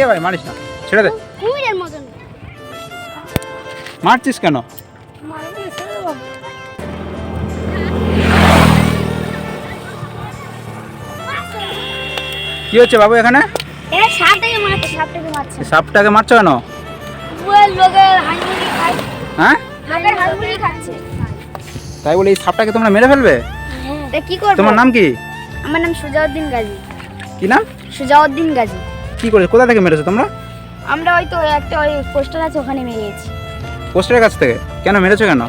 এ ভাই মারিস না। ছেড়ে দে। কুমিরের মতন। মারছিস কেন? কি হচ্ছে বাবু এখানে? সাপটাকে মারছে কেন? হ্যাঁ? তাই বলে এই সাপটাকে তোমরা মেরে ফেলবে? কি করব? তোমার নাম কি? আমার নাম সুজাউদ্দিন গাজী। কি নাম? সুজাউদ্দিন গাজী। কি করে কোথা থেকে মেরেছো তোমরা? আমরা ওই তো একটা ওই পোস্টার আছে ওখানে মেরেছি। পোস্টারের কাছ থেকে? কেন মেরেছো কেন?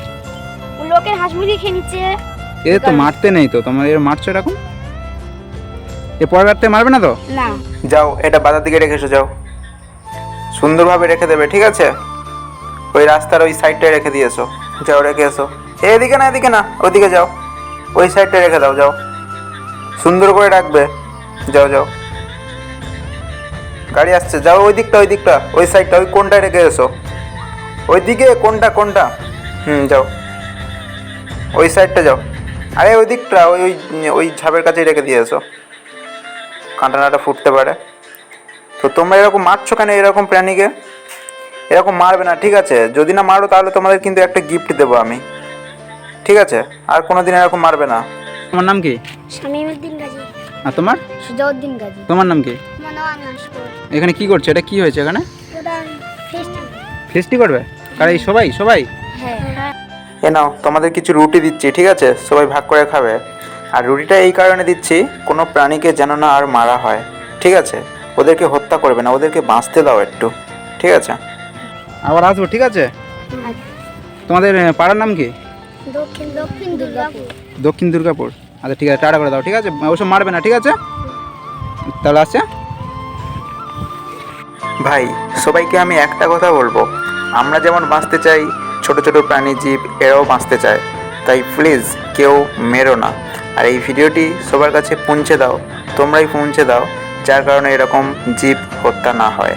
ও লোকের হাঁস মুরগি খেয়ে নিচ্ছে। এদের তো মারতে নেই তো তোমার এর মারছো এরকম? এ পরের থেকে মারবে না তো? না। যাও এটা বাজার দিকে রেখে এসো যাও। সুন্দরভাবে রেখে দেবে ঠিক আছে? ওই রাস্তার ওই সাইডটায় রেখে দিয়েছ যাও রেখে এসো। এদিকে না এদিকে না ওদিকে যাও। ওই সাইডটায় রেখে দাও যাও। সুন্দর করে রাখবে। যাও যাও। গাড়ি আসছে। যাও ওই দিকটা ওই দিকটা ওই সাইডটা ওই কোনটায় রেখে এসো ওই দিকে কোনটা কোনটা? হুম যাও। ওই সাইডটা যাও। আরে ওই দিকটা ওই ওই ওই ঝাপের কাছেই রেখে দিয়ে এসো। কাঁটানাটা ফুটতে পারে। তো তোমরা এরকম মারছো কেন এরকম প্রাণীকে? এরকম মারবে না ঠিক আছে? যদি না মারো তাহলে তোমাদের কিন্তু একটা গিফট দেবো আমি। ঠিক আছে? আর কোনো দিন এরকম মারবে না। তোমার নাম কি? শামীমউদ্দিন গাজী। আর তোমার? সুজাউদ্দিন গাজী। তোমার নাম কি? এখানে কি করছে? এটা কি হয়েছে এখানে? ফেস্টি। করবে? কার এই সবাই? সবাই? হ্যাঁ। এ নাও তোমাদের কিছু রুটি দিচ্ছি ঠিক আছে? সবাই ভাগ করে খাবে। আর রুটিটা এই কারণে দিচ্ছি কোনো প্রাণীকে যেন না আর মারা হয় ঠিক আছে? ওদেরকে হত্যা করবে না ওদেরকে বাঁচতে দাও একটু ঠিক আছে? আবার আসব ঠিক আছে? তোমাদের পাড়ার নাম কি? দক্ষিণ দক্ষিণ দুর্গাপুর। দক্ষিণ দুর্গাপুর। আচ্ছা ঠিক আছে টাটা করে দাও ঠিক আছে? ওসব মারবে না ঠিক আছে? তাহলে আসছে? ভাই, সবাইকে আমি একটা কথা বলব। আমরা যেমন বাঁচতে চাই, ছোট ছোট প্রাণী জীব এরাও বাঁচতে চায়। তাই প্লিজ কেউ মেরো না। আর এই ভিডিওটি সবার কাছে পৌঁছে দাও, তোমরাই পৌঁছে দাও, যার কারণে এরকম জীব হত্যা না হয়।